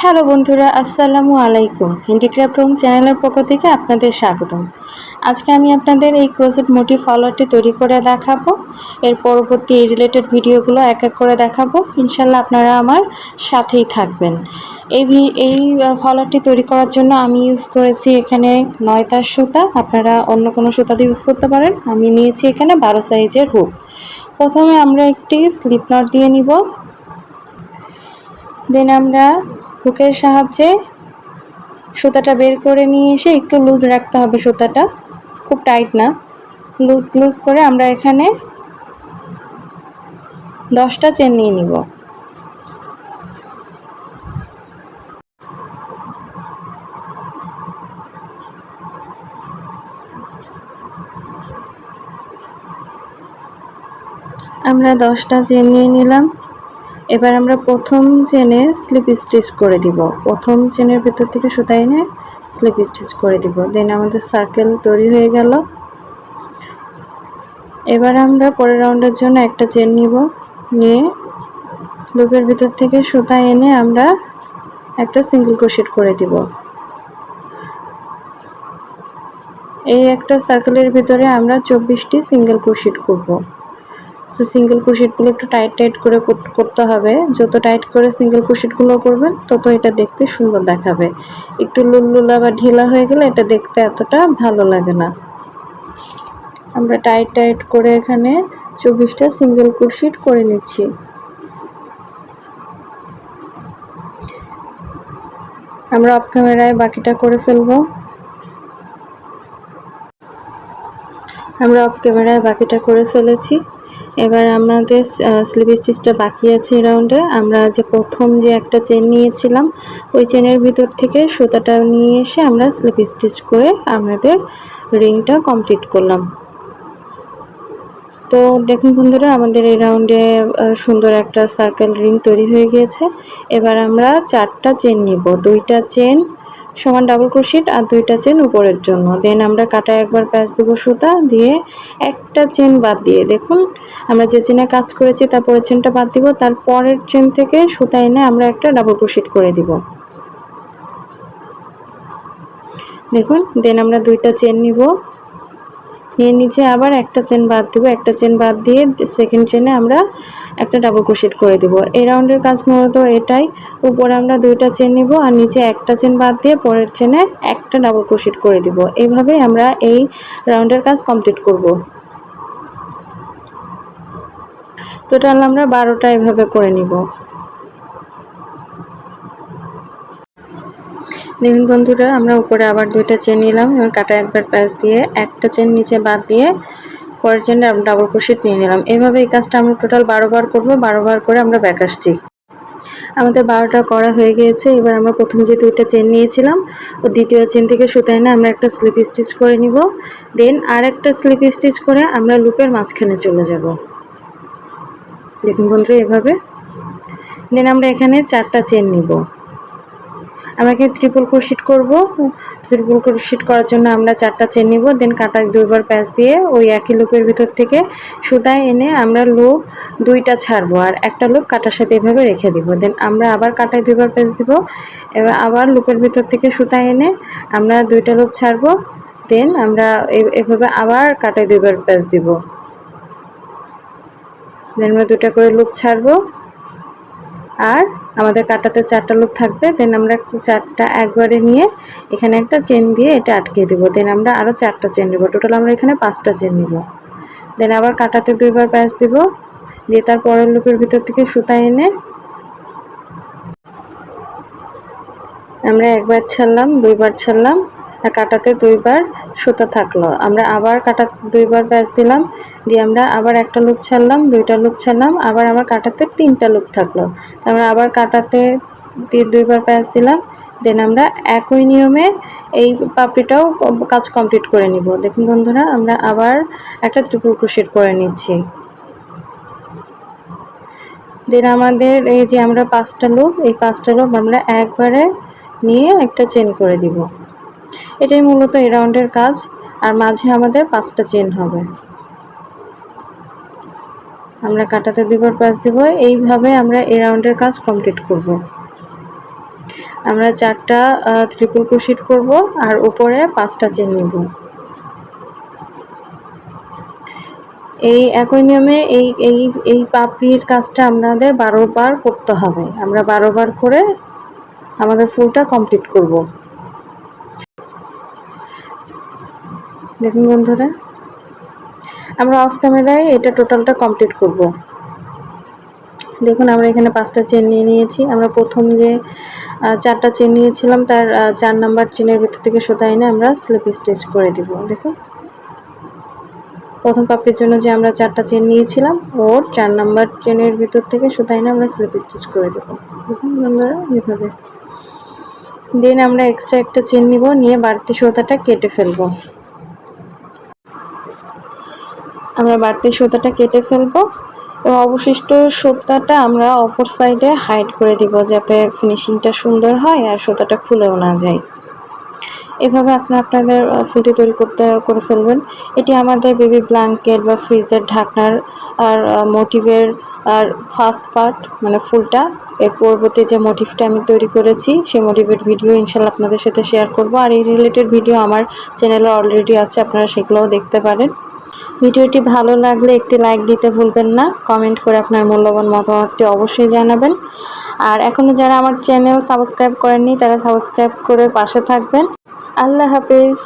Hello বন্ধুরা, আসসালামু আলাইকুম। হ্যান্ডিক্রাফট হোম চ্যানেলের পক্ষ থেকে আপনাদের স্বাগতম। আজকে আমি আপনাদের এই ক্রোসেট মোটিভ ফলোয়ারটি তৈরি করে দেখাবো। এর পরবর্তী এই রিলেটেড ভিডিওগুলো এক এক করে দেখাবো। ইনশাল্লাহ আপনারা আমার সাথেই থাকবেন। এই এই ফলোয়ারটি তৈরি করার জন্য আমি ইউজ করেছি এখানে নয় তার সুতা। আপনারা অন্য কোনো সুতা দিয়ে ইউজ করতে পারেন। আমি নিয়েছি এখানে বারো সাইজের হুক প্রথমে আমরা একটি স্লিপ নট দিয়ে নিব। দেন আমরা হুকের সাহায্যে সুতাটা বের করে নিয়ে এসে একটু লুজ রাখতে হবে সুতাটা। খুব টাইট না। লুজ লুজ করে আমরা এখানে দশটা চেন নিয়ে নিব। আমরা দশটা চেন নিয়ে নিলাম। এবার আমরা প্রথম চেনে স্লিপ স্টিচ করে দিব। প্রথম চেনের ভেতর থেকে সুতা এনে স্লিপ স্টিচ করে দিব। দেন আমাদের সার্কেল তৈরি হয়ে গেল। এবার আমরা পরের রাউন্ডের জন্য একটা চেন নিব। নিয়ে লুপের ভিতর থেকে সুতা এনে আমরা একটা সিঙ্গেল ক্রোশেট করে দিব। এই একটা সার্কেলের ভিতরে আমরা চব্বিশটি সিঙ্গেল ক্রোশেট করব। সো সিঙ্গেল ক্রোশেটগুলো একটু টাইট টাইট করে করতে হবে। যত টাইট করে সিঙ্গেল ক্রোশেটগুলো করবেন, তত এটা দেখতে সুন্দর দেখাবে। একটু লুললুলা বা ঢিলা হয়ে গেলে এটা দেখতে এতটা ভালো লাগে না। আমরা টাইট টাইট করে এখানে চব্বিশটা সিঙ্গেল ক্রোশেট করে নিচ্ছি। আমরা অফ ক্যামেরায় বাকিটা করে ফেলব। আমরা অফ ক্যামেরায় বাকিটা করে ফেলেছি। এবার আমাদের স্লিপ স্টিচটা বাকি আছে রাউন্ডে আমরা যে প্রথম যে একটা চেন নিয়েছিলাম, ওই চেনের ভিতর থেকে সুতাটা নিয়ে এসে আমরা স্লিপ স্টিচ করে আমাদের রিংটা কমপ্লিট করলাম। তো দেখুন বন্ধুরা, আমাদের এই রাউন্ডে সুন্দর একটা সার্কেল রিং তৈরি হয়ে গিয়েছে। এবার আমরা চারটা চেন নিব। দুইটা চেন সমান ডাবল ক্রোশিট আর দুইটা চেন উপরের জন্য। দেন আমরা কাটায় একবার প্যাঁচ দেবো সুতা, দিয়ে একটা চেন বাদ দিয়ে দেখুন, আমরা যে চেনে কাজ করেছি তারপরের চেনটা বাদ দিব, তার পরের চেন থেকে সুতা এনে আমরা একটা ডাবল ক্রোশিট করে দিব। দেখুন দেন আমরা দুইটা চেন নিব। নিয়ে নিচে আবার একটা চেন বাদ দিব, একটা চেন বাদ দিয়ে সেকেন্ড চেনে আমরা একটা ডাবল ক্রোশেট করে দিব। এই রাউন্ডের কাজ মূলত এটাই, উপরে আমরা দুইটা চেন নিব আর নিচে একটা চেন বাদ দিয়ে পরের চেনে একটা ডাবল ক্রোশেট করে দিব। এইভাবেই আমরা এই রাউন্ডের কাজ কমপ্লিট করব। টোটাল আমরা বারোটা এভাবে করে নিব। দেখুন বন্ধুরা, আমরা উপরে আবার দুইটা চেন নিলাম। এবং কাটা একবার প্যাচ দিয়ে একটা চেন নিচে বাদ দিয়ে পরের চেন ডাবল ক্রোশেট নিয়ে নিলাম। এভাবে এই কাজটা আমরা টোটাল বারো বার করব। বারো বার করে আমরা ব্যাক আসছি। আমাদের বারোটা করা হয়ে গিয়েছে। এবার আমরা প্রথম যে দুইটা চেন নিয়েছিলাম, ও দ্বিতীয় চেন থেকে সুতা এনে আমরা একটা স্লিপ স্টিচ করে নিব। দেন আর একটা স্লিপ স্টিচ করে আমরা লুপের মাঝখানে চলে যাব। দেখুন বন্ধুরা, এভাবে। দেন আমরা এখানে চারটা চেন নিব। আমাকে ট্রিপল ক্রোশিট করব। ট্রিপল ক্রোশিট করার জন্য আমরা চারটা চেন নিব দেন কাটা দুইবার প্যাচ দিয়ে ওই একই লুপের ভিতর থেকে সুতায় এনে আমরা লুপ দুইটা ছাড়বো আর একটা লুপ কাটার সাথে এভাবে রেখে দিব। দেন আমরা আবার কাটায় দুইবার প্যাচ দিব। এবার আবার লুপের ভিতর থেকে সুতায় এনে আমরা দুইটা লুপ ছাড়বো। দেন আমরা এভাবে আবার কাটায় দুইবার প্যাচ দিব। দেন আমরা দুটা করে লুপ ছাড়বো। আর আমাদের কাটাতে চারটা লুপ থাকবে দেন আমরা চারটা একবারে নিয়ে এখানে একটা চেন দিয়ে এটা আটকে দেবো। দেন আমরা আরও চারটা চেন নেব। টোটাল আমরা এখানে পাঁচটা চেন নেব। দেন আবার কাটাতে দুইবার প্যাচ দিব। দিয়ে তার পরের লুপের ভিতর থেকে সুতা এনে আমরা একবার ছাড়লাম, দুইবার ছাড়লাম। আর কাটাতে দুইবার সুতা থাকল। আমরা আবার কাটা দুইবার প্যাচ দিলাম, দিয়ে আমরা আবার একটা লুপ ছাড়লাম, দুইটা লুপ ছাড়লাম, আবার আমার কাটাতে তিনটা লুপ থাকল। আমরা আবার কাটাতে দিয়ে দুইবার প্যাচ দিলাম, দেন আমরা একই নিয়মে এই পাপড়িটাও কাজ কমপ্লিট করে নিব। দেখুন বন্ধুরা, আমরা আবার একটা ট্রিপল ক্রোশেট করে নিচ্ছি। দেন আমাদের এই যে আমরা পাঁচটা লুপ, এই পাঁচটা লুপ আমরা একবারে নিয়ে একটা চেন করে দিব। এটাই মূলত এই রাউন্ডের কাজ, আর মাঝে আমাদের পাঁচটা চেন হবে। আমরা কাটাতে দুবার পাঁচ দিব, এইভাবে আমরা এই রাউন্ডের কাজ কমপ্লিট করব। আমরা চারটা ত্রিপুল ক্রোশেট করব, আর উপরে পাঁচটা চেন নিব। এই একই নিয়মে এই এই এই পাপড়ির কাজটা আমাদের বারো বার করতে হবে। আমরা বারো বার করে আমাদের ফুলটা কমপ্লিট করব। দেখুন বন্ধুরা, আমরা অফ ক্যামেরায় এটা টোটালটা কমপ্লিট করব। দেখুন আমরা এখানে পাঁচটা চেন নিয়ে নিয়েছি। আমরা প্রথম যে চারটা চেন নিয়েছিলাম, তার চার নাম্বার চেনের ভিতর থেকে সুতা এনে আমরা স্লিপ স্টিচ করে দিব। দেখুন। প্রথম পাপড়ির জন্য যে আমরা চারটা চেন নিয়েছিলাম, ওর চার নাম্বার চেনের ভিতর থেকে সুতা এনে আমরা স্লিপ স্টিচ করে দেবো। দেখুন বন্ধুরা, এইভাবে। দেন আমরা এক্সট্রা একটা চেন নিব, নিয়ে বাড়তি সুতাটা কেটে ফেলব। আমরা বাড়তি সুতাটা কেটে ফেলব এবং অবশিষ্ট সুতাটা আমরা অপর সাইডে হাইড করে দিব যাতে ফিনিশিংটা সুন্দর হয় আর সুতাটা খুলেও না যায়। এভাবে আপনারা আপনাদের ফুলটি তৈরি করতে, করে ফেলবেন। এটি আমাদের বেবি ব্ল্যাঙ্কেট বা ফ্রিজের ঢাকনার আর মোটিভের আর ফার্স্ট পার্ট মানে ফুলটা। এর পরবর্তী যে মোটিভটা আমি তৈরি করেছি, সেই মোটিভের ভিডিও ইনশাল্লাহ আপনাদের সাথে শেয়ার করব। আর এই রিলেটেড ভিডিও আমার চ্যানেলে অলরেডি আছে, আপনারা সেগুলোও দেখতে পারেন। ভিডিওটি ভালো লাগলে একটি লাইক দিতে ভুলবেন না। কমেন্ট করে আপনার মূল্যবান মতামতটি অবশ্যই জানাবেন। আর এখনও যারা আমার চ্যানেল সাবস্ক্রাইব করেননি, তারা সাবস্ক্রাইব করে পাশে থাকবেন। আল্লাহ হাফেজ।